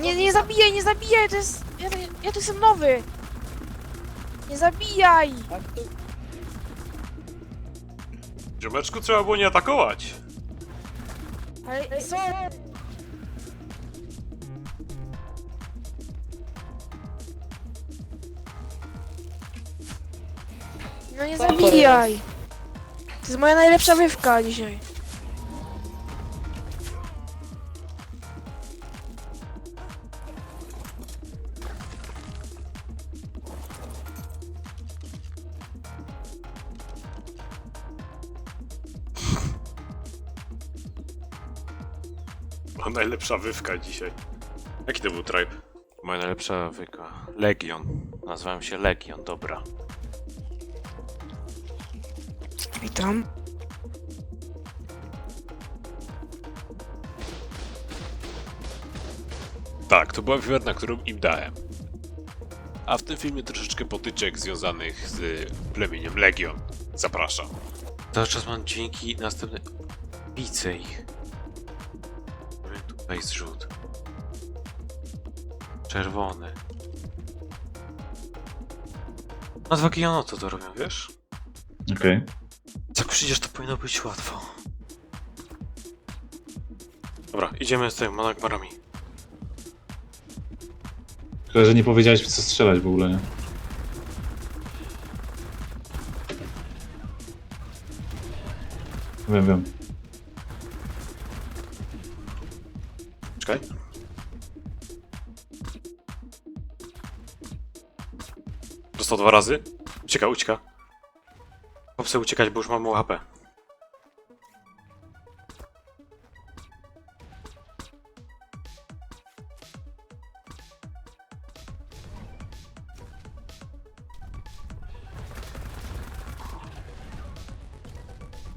Nie, nie zabijaj, nie zabijaj, to jest... Ja, to- ja tu jestem nowy. Nie zabijaj! Tu... Ziomeczku, trzeba było nie atakować. Ale co? No nie to zabijaj! To jest moja najlepsza wywka dzisiaj. Najlepsza wywka dzisiaj. Jaki to był tribe? Moja najlepsza wywka. Legion. Nazywałem się Legion, dobra. Witam. Tak, to była wiwerna, którą im dałem. A w tym filmie troszeczkę potyczek związanych z plemieniem Legion. Zapraszam. Cały czas mam dźwięki następne. Widzę ich. Tutaj zrzut. Czerwony. Nazwa Gijanoto to robią, wiesz? Okej. Jak przyjdziesz, to powinno być łatwo. Dobra, idziemy z tym monagmarami. Tylko, że nie powiedziałeś w co strzelać w ogóle, nie? Wiem, wiem. Dostał dwa razy. Ucieka, ucieka. Chłopcy uciekać, bo już mam mało HP.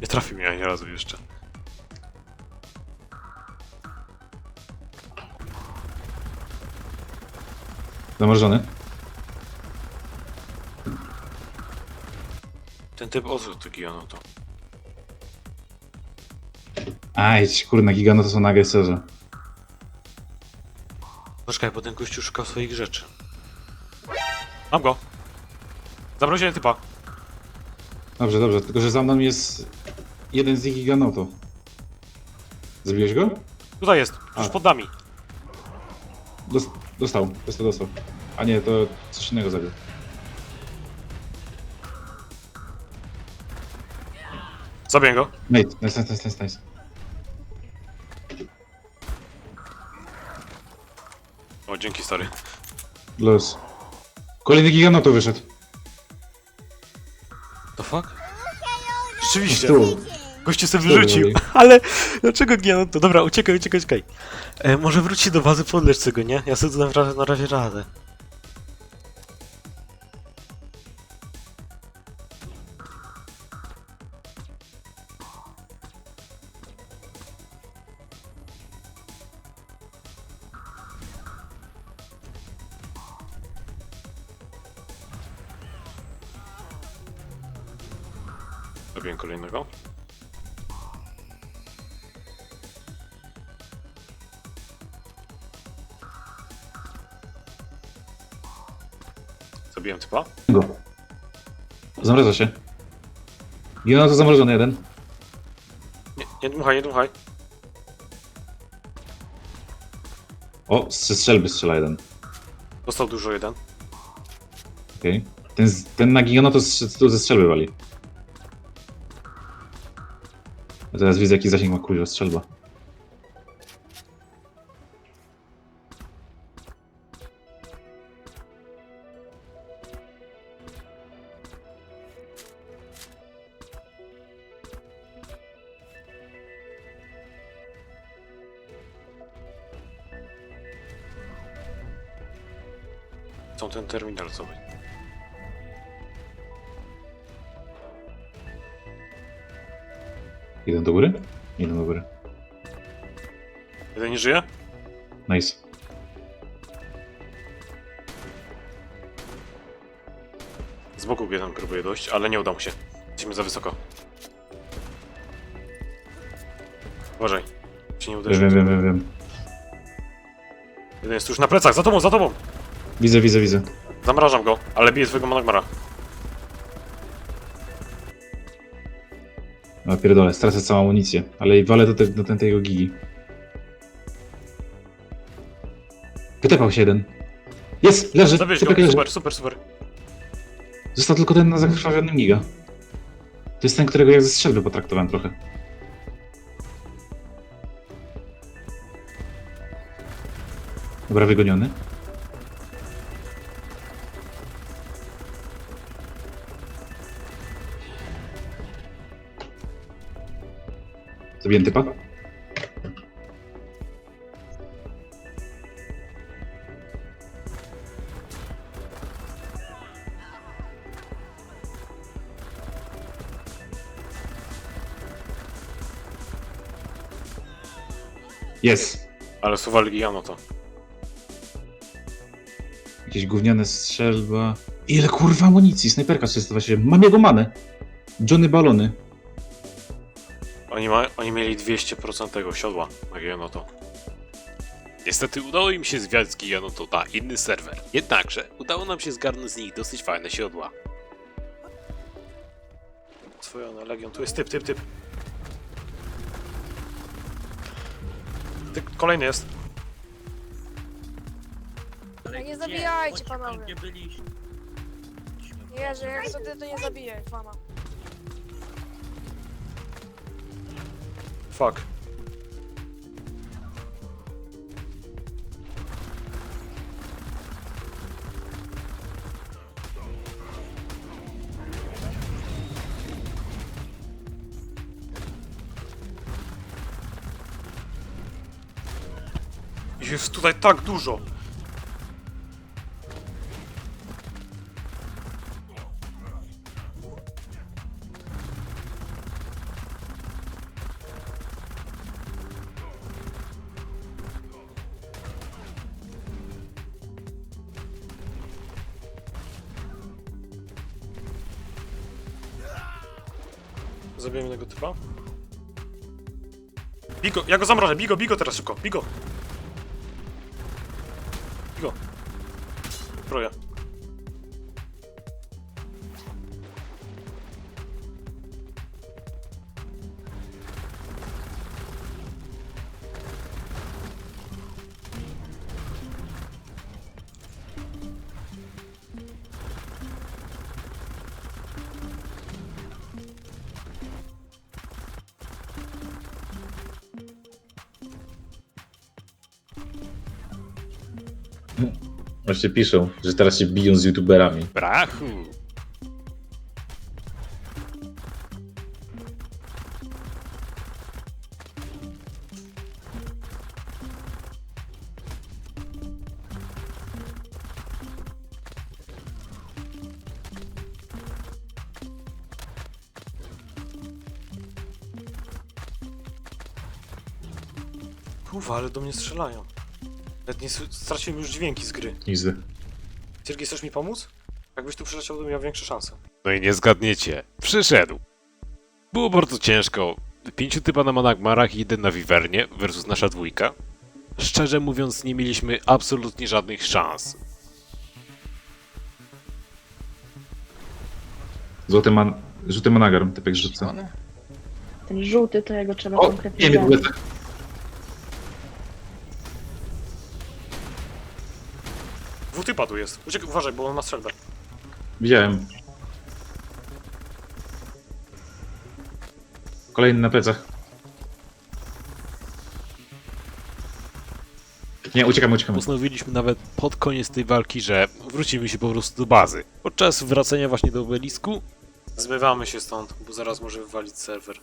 Nie trafił mnie ani razu jeszcze. Zamrożony? Ten typ taki ono to. Aj, ci kurna gigano to są na agresorze. Poczekaj, bo ten gościu szukał swoich rzeczy. Mam go! Zamroziłem typa. Dobrze, dobrze, tylko że za mną jest jeden z nich giganoto. Zabiłeś go? Tutaj jest, już A. pod nami. Dos dostał, dostał, dostał. A nie, to coś innego zabił. Zabiję go. Nice, nice, nice, nice, nice. O, dzięki stary. Los. Kolejny giganoto wyszedł. The fuck? Z Rzeczywiście. tyłu. Gościu sobie Sorry, wyrzucił. Oli. Ale dlaczego nie? No to dobra, uciekaj, uciekaj, uciekaj. E, może wróci do bazy, podlecz tego, nie? Ja sobie tu na, ra- na razie radę. Zabiję kolejnego. Zabiłem typa. Go. Zamraża się. Giganoto zamrożony jeden. Nie, nie dmuchaj, nie dmuchaj. O, z strzelby strzela jeden. Dostał dużo jeden. Okej. Ten, z- ten na giganoto z, tu ze strzelby wali. Teraz widzę jaki zasięg ma strzelba. Są ten terminal co wy. Jeden do góry? Jeden do góry. Jeden nie żyje? Nice. Z boku jeden próbuje dojść, ale nie uda mu się. Jesteśmy za wysoko. Uważaj. Się nie Wiem, uderzy. wiem, wiem, wiem, wiem. Jeden jest już na plecach, za tobą, za tobą! Widzę, widzę, widzę. Zamrażam go, ale biję swojego Managmara. A pierdolę, stracę całą amunicję. Ale walę do, te, do ten, tego gigi. Wytepał się jeden. Jest, leży. Typek go, leży. super, super, super. Został tylko ten na zakrwawionym giga. To jest ten, którego jak ze strzelby potraktowałem trochę. Dobra, wygoniony. Zabiję typa? Jest. Ale suwal gigano to. Jakieś gówniane strzelba. Ile kurwa amunicji? Snajperka 327. Mam jego manę. Johnny Balony. Oni, ma, oni mieli 200% tego siodła na Giganoto. Niestety udało im się zwiać z Giganoto na inny serwer. Jednakże udało nam się zgarnąć z nich dosyć fajne siodła. Swojony Legion, tu jest typ, typ, typ. Ty, kolejny jest. No nie zabijajcie, Chodźcie tam, panowie. Gdzie byliście? Jerzy, jak sobie to nie zabijaj, fana. Fuck. Jest tutaj tak dużo. Zabijemy tego typa. Bigo, ja go zamrożę, bigo, bigo teraz szybko, bigo. Bigo. Zbroja. Właśnie piszą, że teraz się biją z youtuberami. Brachu. Kurwa, ale do mnie strzelają. Nawet nie s- straciłem już dźwięki z gry. Widzę. Siergiej, chcesz mi pomóc? Jakbyś tu przyleciał, to miał większe szanse. No i nie zgadniecie. Przyszedł. Było bardzo ciężko. Pięciu typa na Managmarach i jeden na Wiwernie versus nasza dwójka. Szczerze mówiąc, nie mieliśmy absolutnie żadnych szans. Złoty man... Żółty managar, typek rzuca. Ten żółty to jego trzeba O, konkretnie nie wiem, zabić. lecę. Dwóch typa tu jest. Uciek, uważaj, bo on ma strzelbę. Widziałem. Kolejny na plecach. Nie, uciekamy, uciekamy. Postanowiliśmy nawet pod koniec tej walki, że wrócimy się po prostu do bazy. Podczas wracania właśnie do obelisku zmywamy się stąd, bo zaraz może wywalić serwer.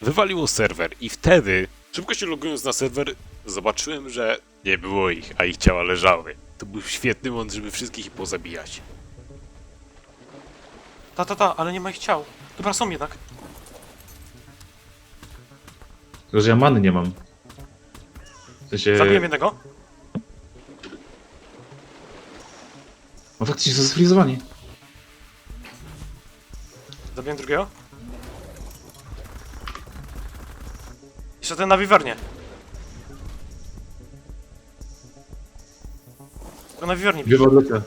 Wywaliło serwer i wtedy, szybko się logując na serwer, zobaczyłem, że nie było ich, a ich ciała leżały. To był świetny moment, żeby wszystkich ich pozabijać. Ta, ta, ta, ale nie ma ich ciał. Dobra, są jednak. Tylko, że ja many nie mam. W sensie... Zabiłem jednego. No faktycznie są zfrizowani. Zabiłem drugiego. Jeszcze ten na wiwernie. Ona wiornie bije. Wiewa odleciała.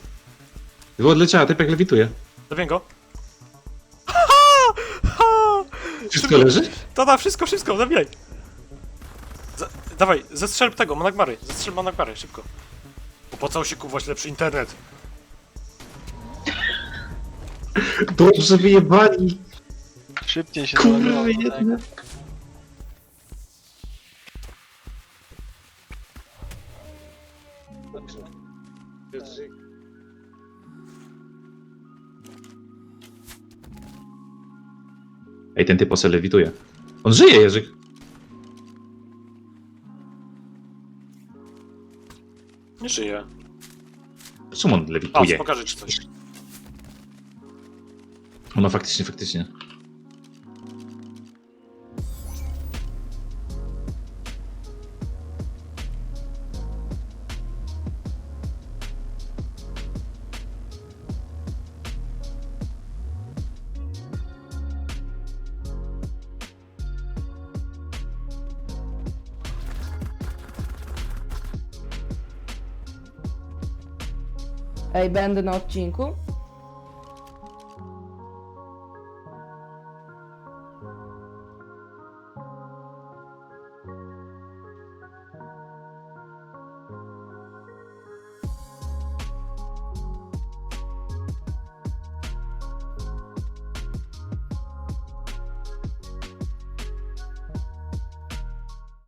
Wiewa odleciała, typek lewituje. Dobiję go. Wszystko leży? To da, wszystko, wszystko, zabijaj. Za, dawaj, zestrzel tego, Managmary. Zestrzel Managmary, szybko. Opłacało się kupować lepszy internet. Dobrze wyjebani. Szybciej się Kurwa nalogowało, jedna. Ej, ten typ lewituje. On żyje, Jerzyk. Nie żyje. Czemu on lewituje? pokażę ci coś. No faktycznie, faktycznie. Ej, będę na odcinku?